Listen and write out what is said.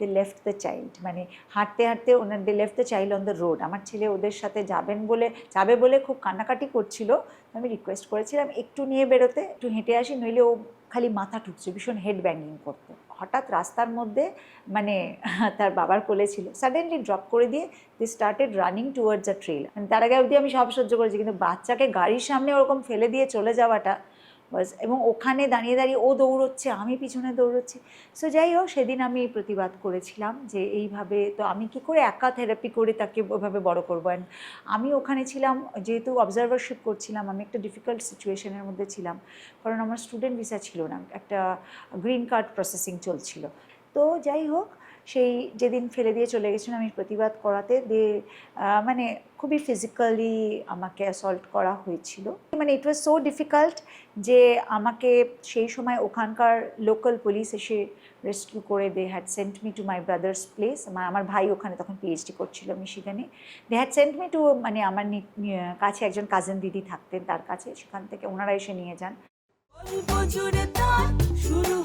They left the child মানে হাঁটতে হাঁটতে ওনার they left the child on the road আমার ছেলে ওদের সাথে যাবেন বলে, যাবে বলে খুব কান্নাকাটি করছিল। আমি রিকোয়েস্ট করেছিলাম, একটু নিয়ে বেরোতে, একটু হেঁটে আসি, নইলে ও খালি মাথা ঠুকছে, ভীষণ হেড ব্যাঙ্গিং করতো। হঠাৎ রাস্তার মধ্যে মানে তার বাবার কোলে ছিল। সাডেনলি ড্রপ করে দিয়ে they started running towards a trail মানে তার আগে অবধি আমি সব সহ্য করেছি, কিন্তু বাচ্চাকে গাড়ির সামনে ওরকম ফেলে দিয়ে চলে যাওয়াটা বাস, এবং ওখানে দাঁড়িয়ে দাঁড়িয়ে ও দৌড়চ্ছে, আমি পিছনে দৌড়চ্ছি। সো যাই হোক, সেদিন আমি প্রতিবাদ করেছিলাম যে এইভাবে, তো আমি কি করে একা থেরাপি করে তাকে ওইভাবে বড় করব? অ্যান্ড আমি ওখানে ছিলাম, যেহেতু অবজারভারশিপ করছিলাম, আমি একটা ডিফিকাল্ট সিচুয়েশনের মধ্যে ছিলাম, কারণ আমার স্টুডেন্ট ভিসা ছিল না, একটা গ্রিন কার্ড প্রসেসিং চলছিল। তো যাই হোক সেই যেদিন ফেলে দিয়ে চলে গেছিলাম আমি প্রতিবাদ করাতে, দে মানে খুবই ফিজিক্যালি আমাকে অ্যাসল্ট করা হয়েছিল। মানে ইট ওয়াজ সো ডিফিকাল্ট যে আমাকে সেই সময় ওখানকার লোকাল পুলিশ এসে রেস্কিউ করে they had sent me to my brother's place আমার ভাই ওখানে তখন পিএইচডি করছিল মিশিগানে they had sent me to মানে আমার কাছে একজন কাজিন দিদি থাকতেন তার কাছে, সেখান থেকে ওনারা এসে নিয়ে যান। শুরু